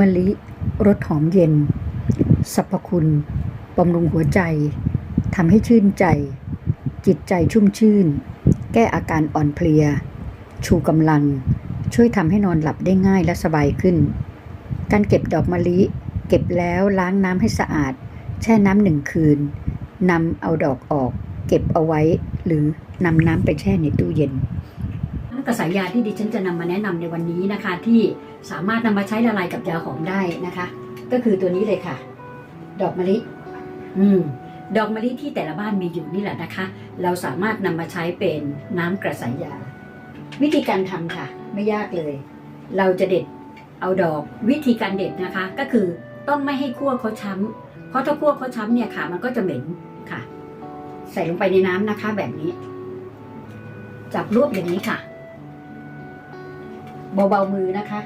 มะลิรสหอมเย็น สรรพคุณบำรุงหัวใจทำให้ชื่นใจ จิตใจชุ่มชื่น แก้อาการอ่อนเพลีย ชูกำลัง ช่วยทำให้นอนหลับได้ง่ายและสบายขึ้น การเก็บดอกมะลิ เก็บแล้วล้างน้ำให้สะอาด แช่น้ำหนึ่งคืนนำเอาดอกออก เก็บเอาไว้ หรือนำน้ำไปแช่ในตู้เย็นน้ำกระสายยาที่ดิฉันจะนำมาแนะนำในวันนี้นะคะ ที่สามารถนำมาใช้ละลายกับยาหอมได้นะคะ ก็คือตัวนี้เลยค่ะ ดอกมะลิ อืมดอกมะลิที่แต่ละบ้านมีอยู่นี่แหละนะคะ เราสามารถนำมาใช้เป็นน้ำกระสายยา วิธีการทำค่ะ ไม่ยากเลย เราจะเด็ดเอาดอกวิธีการเด็ดนะคะ ก็คือต้องไม่ให้คั่วเขาช้ำเพราะถ้าคั่วเขาช้ำเนี่ยค่ะ มันก็จะเหม็นค่ะ ใส่ลงไปในน้ำนะคะ แบบนี้ จับรวบอย่างนี้ค่ะเบาๆมือนะคะ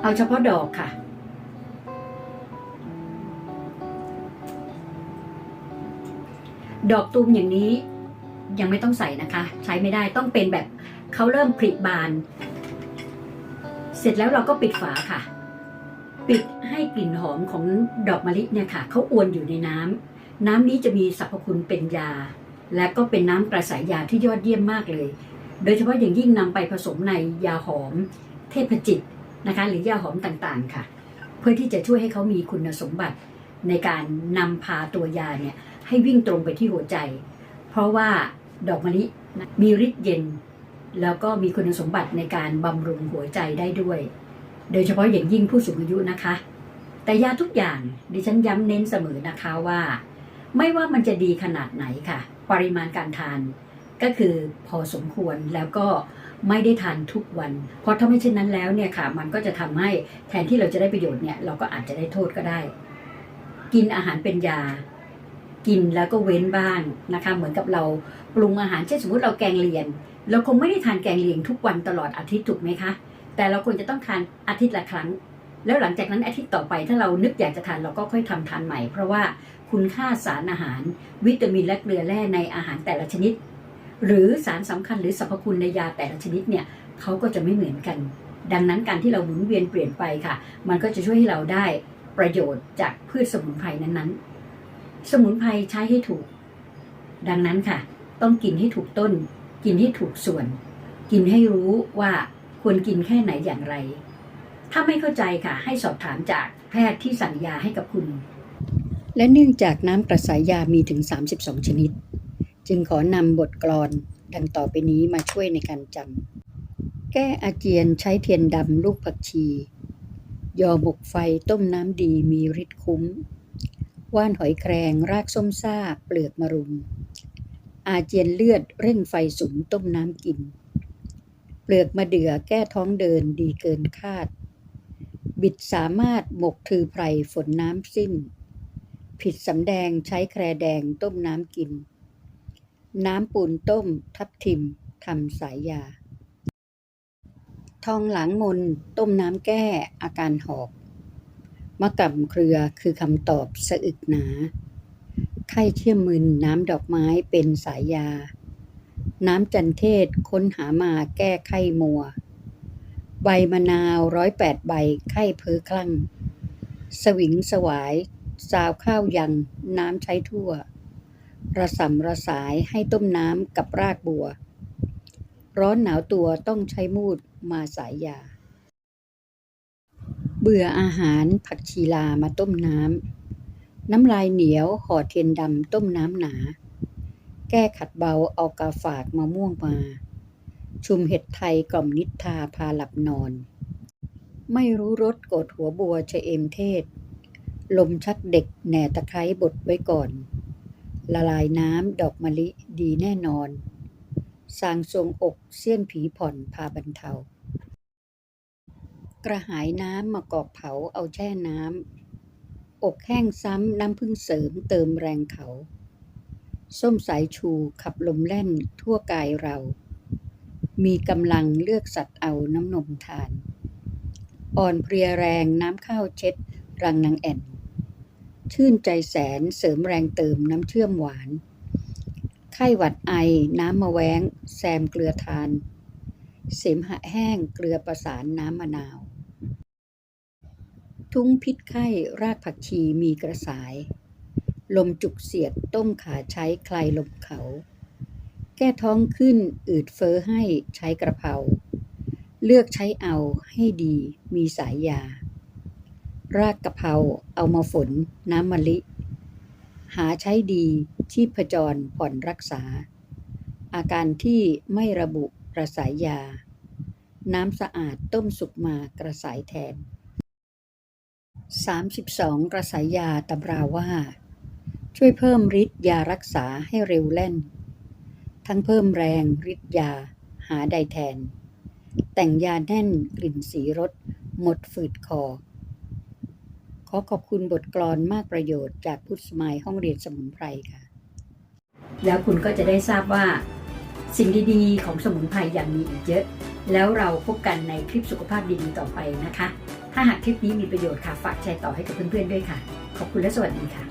เอาเฉพาะดอกค่ะ ดอกตูมอย่างนี้ ยังไม่ต้องใส่นะคะ ใช้ไม่ได้ต้องเป็นแบบเขาเริ่มผลิบาน เสร็จแล้วเราก็ปิดฝาค่ะ ปิดให้กลิ่นหอมของดอกมะลิเนี่ยค่ะเขาอวนอยู่ในน้ำน้ำนี้จะมีสรรพคุณเป็นยา และก็เป็นน้ำกระสายยาที่ยอดเยี่ยมมากเลย โดยเฉพาะอย่างยิ่งนำไปผสมในยาหอม เทพจิตนะคะ หรือยาหอมต่างๆค่ะ เพื่อที่จะช่วยให้เขามีคุณสมบัติในการนำพาตัวยาเนี่ยให้วิ่งตรงไปที่หัวใจ เพราะว่า ดอกมะลิมีฤทธิ์เย็น แล้วก็มีคุณสมบัติในการบำรุงหัวใจได้ด้วย โดยเฉพาะอย่างยิ่งผู้สูงอายุนะคะ แต่ยาทุกอย่างดิฉันย้ำเน้นเสมอนะคะว่า ไม่ว่ามันจะดีขนาดไหนค่ะ ปริมาณการทานก็คือพอสมควรแล้วก็ไม่ได้ทานทุกวัน เพราะถ้าไม่เช่นนั้นแล้วเนี่ยค่ะ มันก็จะทำให้แทนที่เราจะได้ประโยชน์เนี่ยเราก็อาจจะได้โทษก็ได้ กินอาหารเป็นยา กินแล้วก็เว้นบ้างนะคะ เหมือนกับเราปรุงอาหารเช่นสมมติเราแกงเลียงเราคงไม่ได้ทานแกงเลียงทุกวันตลอดอาทิตย์ถูกไหมคะ แต่เราควรจะต้องทานอาทิตย์ละครั้ง แล้วหลังจากนั้นอาทิตย์ต่อไปถ้าเรานึกอยากจะทานเราก็ค่อยทำทานใหม่ เพราะว่าคุณค่าสารอาหาร วิตามินและเกลือแร่ในอาหารแต่ละชนิด หรือสารสำคัญหรือสรรพคุณในยาแต่ละชนิดเนี่ยเขาก็จะไม่เหมือนกัน ดังนั้นการที่เราหมุนเวียนเปลี่ยนไปค่ะ มันก็จะช่วยให้เราได้ประโยชน์จากพืชสมุนไพรนั้นๆ สมุนไพรใช้ให้ถูก ดังนั้นค่ะ ต้องกินให้ถูกต้น กินให้ถูกส่วน กินให้รู้ว่าควรกินแค่ไหนอย่างไร ถ้าไม่เข้าใจค่ะ ให้สอบถามจากแพทย์ที่สั่งยาให้กับคุณ และเนื่องจากน้ำกระสายยามีถึง 32 ชนิด จึงขอนำบทกลอนดังต่อไปนี้มาช่วยในการจำแก้อาเจียนใช้เทียนดำลูกผักชี ยอหมกไฟต้มน้ำดีมีฤทธิ์คุ้ม ว่านหอยแครงรากส้มซ่า เปลือกมะรุม อาเจียนเลือดเร่งไฟสุมต้มน้ำกิน เปลือกมะเดื่อแก้ท้องเดินดีเกินคาด บิดสามารถหมกถือไพรฝนน้ำสิ้น ผิดสำแดงใช้แครแดงต้มน้ำกิน น้ำปูนต้มทับทิมทำสายยา ทองหลังมนต้มน้ำแก้อาการหอบ มะกำเครือคือคำตอบสะอึกหนา ไข้เชี่ยมมึนน้ำดอกไม้เป็นสายยา น้ำจันเทศค้นหามาแก้ไข้มัว ใบมะนาวร้อยแปดใบไข้เพ้อคลั่ง สวิงสวายซาวข้าวยังน้ำใช้ทั่ว ระสำระสายให้ต้มน้ำกับรากบัว ร้อนหนาวตัวต้องใช้มูดมาสายยา เบื่ออาหารผักชีลามาต้มน้ำ น้ำลายเหนียวห่อเทียนดำต้มน้ำหนา แก้ขัดเบาเอากาฝากมะม่วงมา ชุมเห็ดไทยกล่อมนิทาพาหลับนอน ไม่รู้รสกดหัวบัวชะเอมเทศ ลมชักเด็กแหน่ตะไคร้บดไว้ก่อน ละลายน้ำดอกมะลิดีแน่นอน สางทรงอกเสี้ยนผีผ่อนพาบรรเทา กระหายน้ำมากอกเผาเอาแช่น้ำ อกแห้งซ้ำน้ำพึ่งเสริมเติมแรงเขา ส้มสายชูขับลมแล่นทั่วกายเรา มีกำลังเลือกสัตว์เอาน้ำนมทาน อ่อนเพลียแรงน้ำข้าวเช็ด รังนางแอ่น ชื่นใจแสนเสริมแรงเติมน้ำเชื่อมหวาน ไข้หวัดไอน้ำมะแว้ง แซมเกลือทานเสมหะแห้งเกลือประสานน้ำมะนาว ทุ้งพิษไข้ รากผักชีมีกระสาย ลมจุกเสียดต้มขาใช้คลายลมเขา แก้ท้องขึ้นอืดเฟ้อให้ใช้กระเพราเลือกใช้เอาให้ดีมีสายยา รากกะเพราเอามาฝนน้ำมะลิ หาใช้ดีที่ผจรผ่อนรักษา อาการที่ไม่ระบุกระสายยา น้ำสะอาดต้มสุกมากระสายแทน 32 กระสายยาตำราว่า ช่วยเพิ่มฤทธิ์ยารักษาให้เร็วแล่น ทั้งเพิ่มแรงฤทธิ์ยาหาใดแทน แต่งยาแน่นกลิ่นสีรสหมดฝืดคอ ขอขอบคุณบทกลอนมากประโยชน์จากพุทธสมัยห้องเรียนสมุนไพรค่ะ แล้วคุณก็จะได้ทราบว่า สิ่งดีๆ ของสมุนไพรยังมีอีกเยอะ แล้วเราพบกันในคลิปสุขภาพดีๆต่อไปนะคะ ถ้าหากคลิปนี้มีประโยชน์ค่ะ ฝากแชร์ต่อให้กับเพื่อนๆด้วยค่ะ ขอบคุณและสวัสดีค่ะ